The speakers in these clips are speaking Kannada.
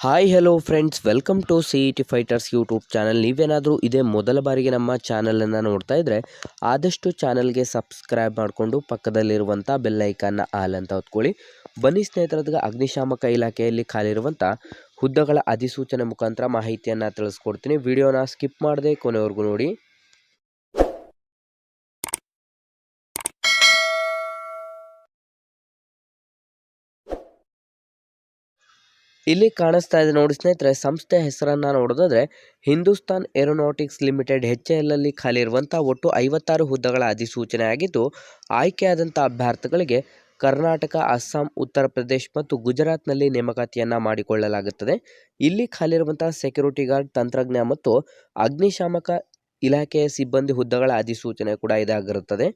Hi hello friends welcome to C E T fighters YouTube channel ನೀವೇನಾದರೂ ಇದೇ ಮೊದಲ ಬಾರಿಗೆ ನಮ್ಮ ಚಾನಲನ್ನು ನೋಡ್ತಾ ಇದ್ದರೆ ಆದಷ್ಟು ಚಾನಲ್ಗೆ ಸಬ್ಸ್ಕ್ರೈಬ್ ಮಾಡಿಕೊಂಡು ಪಕ್ಕದಲ್ಲಿರುವಂಥ ಬೆಲ್ಲೈಕನ್ನ ಆಲ್ ಅಂತ ಹೊತ್ಕೊಳ್ಳಿ. ಬನ್ನಿ ಸ್ನೇಹಿತರದಾಗ ಅಗ್ನಿಶಾಮಕ ಇಲಾಖೆಯಲ್ಲಿ ಖಾಲಿರುವಂಥ ಹುದ್ದೆಗಳ ಅಧಿಸೂಚನೆ ಮುಖಾಂತರ ಮಾಹಿತಿಯನ್ನು ತಿಳಿಸ್ಕೊಡ್ತೀನಿ. ವಿಡಿಯೋನ ಸ್ಕಿಪ್ ಮಾಡದೆ ಕೊನೆವರೆಗೂ ನೋಡಿ. ಇಲ್ಲಿ ಕಾಣಿಸ್ತಾ ಇದೆ ನೋಡಿ ಸ್ನೇಹಿತರೆ ಸಂಸ್ಥೆ ಹೆಸರನ್ನು ನೋಡೋದಾದ್ರೆ Hindustan aeronautics limited H L ಅಲ್ಲಿ ಖಾಲಿ ಇರುವಂಥ ಒಟ್ಟು ಐವತ್ತಾರು ಹುದ್ದೆಗಳ ಅಧಿಸೂಚನೆ ಆಗಿದ್ದು ಆಯ್ಕೆಯಾದಂಥ ಅಭ್ಯರ್ಥಿಗಳಿಗೆ ಕರ್ನಾಟಕ, ಅಸ್ಸಾಂ, ಉತ್ತರ ಪ್ರದೇಶ್ ಮತ್ತು ಗುಜರಾತ್ನಲ್ಲಿ ನೇಮಕಾತಿಯನ್ನು ಮಾಡಿಕೊಳ್ಳಲಾಗುತ್ತದೆ. ಇಲ್ಲಿ ಖಾಲಿರುವಂಥ ಸೆಕ್ಯೂರಿಟಿ ಗಾರ್ಡ್ ತಂತ್ರಜ್ಞ ಮತ್ತು ಅಗ್ನಿಶಾಮಕ ಇಲಾಖೆಯ ಸಿಬ್ಬಂದಿ ಹುದ್ದೆಗಳ ಅಧಿಸೂಚನೆ ಕೂಡ ಇದಾಗಿರುತ್ತದೆ.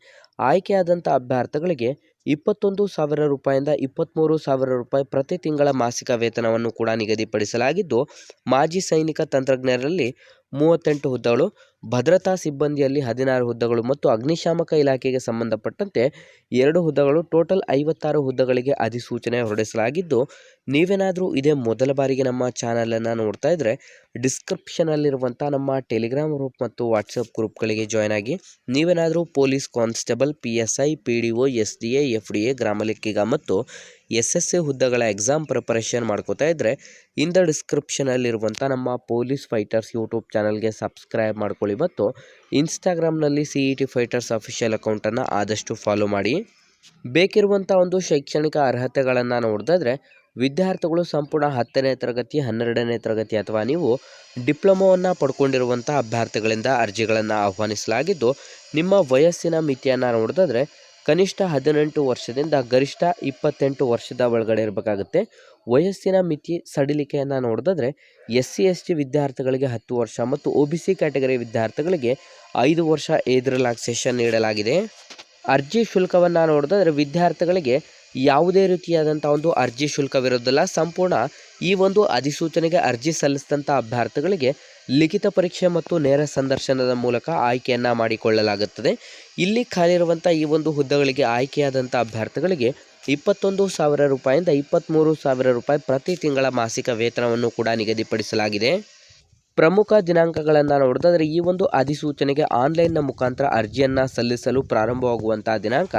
ಆಯ್ಕೆಯಾದಂಥ ಅಭ್ಯರ್ಥಿಗಳಿಗೆ ಇಪ್ಪತ್ತೊಂದು ಸಾವಿರ ರೂಪಾಯಿಂದ ಇಪ್ಪತ್ತ್ಮೂರು ಸಾವಿರ ರೂಪಾಯಿ ಪ್ರತಿ ತಿಂಗಳ ಮಾಸಿಕ ವೇತನವನ್ನು ಕೂಡ ನಿಗದಿಪಡಿಸಲಾಗಿದ್ದು, ಮಾಜಿ ಸೈನಿಕ ತಂತ್ರಜ್ಞರಲ್ಲಿ ಮೂವತ್ತೆಂಟು ಹುದ್ದೆಗಳು ಭದ್ರತಾ ಸಿಬ್ಬಂದಿಯಲ್ಲಿ ಹದಿನಾರು ಹುದ್ದೆಗಳು ಮತ್ತು ಅಗ್ನಿಶಾಮಕ ಇಲಾಖೆಗೆ ಸಂಬಂಧಪಟ್ಟಂತೆ ಎರಡು ಹುದ್ದೆಗಳು, ಟೋಟಲ್ ಐವತ್ತಾರು ಹುದ್ದೆಗಳಿಗೆ ಅಧಿಸೂಚನೆ ಹೊರಡಿಸಲಾಗಿದ್ದು, ನೀವೇನಾದರೂ ಇದೇ ಮೊದಲ ಬಾರಿಗೆ ನಮ್ಮ ಚಾನಲನ್ನು ನೋಡ್ತಾ ಇದ್ದರೆ ಡಿಸ್ಕ್ರಿಪ್ಷನಲ್ಲಿರುವಂಥ ನಮ್ಮ ಟೆಲಿಗ್ರಾಮ್ ಗ್ರೂಪ್ ಮತ್ತು ವಾಟ್ಸಪ್ ಗ್ರೂಪ್ಗಳಿಗೆ ಜಾಯ್ನ್ ಆಗಿ, ನೀವೇನಾದರೂ police constable, P S I, P D O, S D A, F D A ಗ್ರಾಮ ಲೆಕ್ಕಿಗ ಮತ್ತು ಎಸ್ ಎಸ್ ಎ ಹುದ್ದೆಗಳ ಎಕ್ಸಾಮ್ ಪ್ರಿಪರೇಷನ್ ಮಾಡ್ಕೋತಾ ಇದ್ದರೆ ಇಂದ ಡಿಸ್ಕ್ರಿಪ್ಷನಲ್ಲಿರುವಂಥ ನಮ್ಮ ಪೊಲೀಸ್ ಫೈಟರ್ಸ್ ಯೂಟ್ಯೂಬ್ ಚಾನಲ್ಗೆ ಸಬ್ಸ್ಕ್ರೈಬ್ ಮಾಡ್ಕೊಳ್ಳಿ ಮತ್ತು ಇನ್ಸ್ಟಾಗ್ರಾಮ್ನಲ್ಲಿ C E T fighters official ಅಕೌಂಟನ್ನು ಆದಷ್ಟು ಫಾಲೋ ಮಾಡಿ. ಬೇಕಿರುವಂಥ ಒಂದು ಶೈಕ್ಷಣಿಕ ಅರ್ಹತೆಗಳನ್ನು ನೋಡಿದ್ರೆ ವಿದ್ಯಾರ್ಥಿಗಳು ಸಂಪೂರ್ಣ ಹತ್ತನೇ ತರಗತಿ, ಹನ್ನೆರಡನೇ ತರಗತಿ ಅಥವಾ ನೀವು ಡಿಪ್ಲೊಮೋವನ್ನು ಪಡ್ಕೊಂಡಿರುವಂಥ ಅಭ್ಯರ್ಥಿಗಳಿಂದ ಅರ್ಜಿಗಳನ್ನು ಆಹ್ವಾನಿಸಲಾಗಿದ್ದು, ನಿಮ್ಮ ವಯಸ್ಸಿನ ಮಿತಿಯನ್ನು ನೋಡಿದ್ರೆ ಕನಿಷ್ಠ ಹದಿನೆಂಟು ವರ್ಷದಿಂದ ಗರಿಷ್ಠ ಇಪ್ಪತ್ತೆಂಟು ವರ್ಷದ ಒಳಗಡೆ ಇರಬೇಕಾಗುತ್ತೆ. ವಯಸ್ಸಿನ ಮಿತಿ ಸಡಿಲಿಕೆಯನ್ನು ನೋಡಿದ್ರೆ ಎಸ್ ಸಿ ಎಸ್ ಟಿ ವಿದ್ಯಾರ್ಥಿಗಳಿಗೆ ಹತ್ತು ವರ್ಷ ಮತ್ತು ಒ ಬಿ ಸಿ ಕ್ಯಾಟಗರಿ ವಿದ್ಯಾರ್ಥಿಗಳಿಗೆ ಐದು ವರ್ಷ ಏಜ್ ನೀಡಲಾಗಿದೆ. ಅರ್ಜಿ ಶುಲ್ಕವನ್ನು ನೋಡಿದ್ರೆ ವಿದ್ಯಾರ್ಥಿಗಳಿಗೆ ಯಾವುದೇ ರೀತಿಯಾದಂಥ ಒಂದು ಅರ್ಜಿ ಶುಲ್ಕವಿರೋದಿಲ್ಲ ಸಂಪೂರ್ಣ ಈ ಒಂದು ಅಧಿಸೂಚನೆಗೆ ಅರ್ಜಿ ಸಲ್ಲಿಸಿದಂಥ ಅಭ್ಯರ್ಥಿಗಳಿಗೆ ಲಿಖಿತ ಪರೀಕ್ಷೆ ಮತ್ತು ನೇರ ಸಂದರ್ಶನದ ಮೂಲಕ ಆಯ್ಕೆಯನ್ನು ಮಾಡಿಕೊಳ್ಳಲಾಗುತ್ತದೆ. ಇಲ್ಲಿ ಖಾಲಿರುವಂಥ ಈ ಒಂದು ಹುದ್ದೆಗಳಿಗೆ ಆಯ್ಕೆಯಾದಂಥ ಅಭ್ಯರ್ಥಿಗಳಿಗೆ ಇಪ್ಪತ್ತೊಂದು ಸಾವಿರ ರೂಪಾಯಿಂದ ಇಪ್ಪತ್ತ್ಮೂರು ಸಾವಿರ ರೂಪಾಯಿ ಪ್ರತಿ ತಿಂಗಳ ಮಾಸಿಕ ವೇತನವನ್ನು ಕೂಡ ನಿಗದಿಪಡಿಸಲಾಗಿದೆ. ಪ್ರಮುಖ ದಿನಾಂಕಗಳನ್ನು ನೋಡಿದ್ರೆ ಈ ಒಂದು ಅಧಿಸೂಚನೆಗೆ ಆನ್ಲೈನ್ನ ಮುಖಾಂತರ ಅರ್ಜಿಯನ್ನು ಸಲ್ಲಿಸಲು ಪ್ರಾರಂಭವಾಗುವಂಥ ದಿನಾಂಕ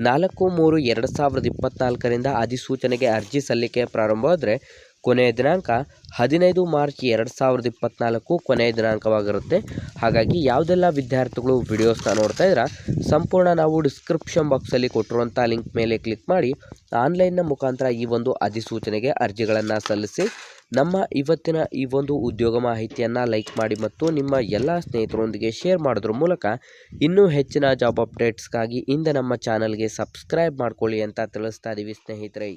ನಾಲ್ಕು ಮೂರು ಎರಡು ಸಾವಿರದ ಇಪ್ಪತ್ತ್ನಾಲ್ಕರಿಂದ ಅಧಿಸೂಚನೆಗೆ ಅರ್ಜಿ ಸಲ್ಲಿಕೆ ಪ್ರಾರಂಭವಾದರೆ ಕೊನೆಯ ದಿನಾಂಕ ಹದಿನೈದು ಮಾರ್ಚ್ ಎರಡು ಸಾವಿರದ ಇಪ್ಪತ್ತ್ನಾಲ್ಕು ಕೊನೆಯ ದಿನಾಂಕವಾಗಿರುತ್ತೆ. ಹಾಗಾಗಿ ಯಾವುದೆಲ್ಲ ವಿದ್ಯಾರ್ಥಿಗಳು ವಿಡಿಯೋಸ್ನ ನೋಡ್ತಾ ಇದ್ರೆ ಸಂಪೂರ್ಣ ನಾವು ಡಿಸ್ಕ್ರಿಪ್ಷನ್ ಬಾಕ್ಸಲ್ಲಿ ಕೊಟ್ಟಿರುವಂಥ ಲಿಂಕ್ ಮೇಲೆ ಕ್ಲಿಕ್ ಮಾಡಿ, ಆನ್ಲೈನ್ನ ಮುಖಾಂತರ ಈ ಒಂದು ಅಧಿಸೂಚನೆಗೆ ಅರ್ಜಿಗಳನ್ನು ಸಲ್ಲಿಸಿ, ನಮ್ಮ ಇವತ್ತಿನ ಈ ಒಂದು ಉದ್ಯೋಗ ಮಾಹಿತಿಯನ್ನು ಲೈಕ್ ಮಾಡಿ ಮತ್ತು ನಿಮ್ಮ ಎಲ್ಲ ಸ್ನೇಹಿತರೊಂದಿಗೆ ಶೇರ್ ಮಾಡೋದ್ರ ಮೂಲಕ ಇನ್ನೂ ಹೆಚ್ಚಿನ ಜಾಬ್ ಅಪ್ಡೇಟ್ಸ್ಗಾಗಿ ಇಂದ ನಮ್ಮ ಚಾನಲ್ಗೆ ಸಬ್ಸ್ಕ್ರೈಬ್ ಮಾಡ್ಕೊಳ್ಳಿ ಅಂತ ತಿಳಿಸ್ತಾ ಇದ್ದೀವಿ ಸ್ನೇಹಿತರೆ.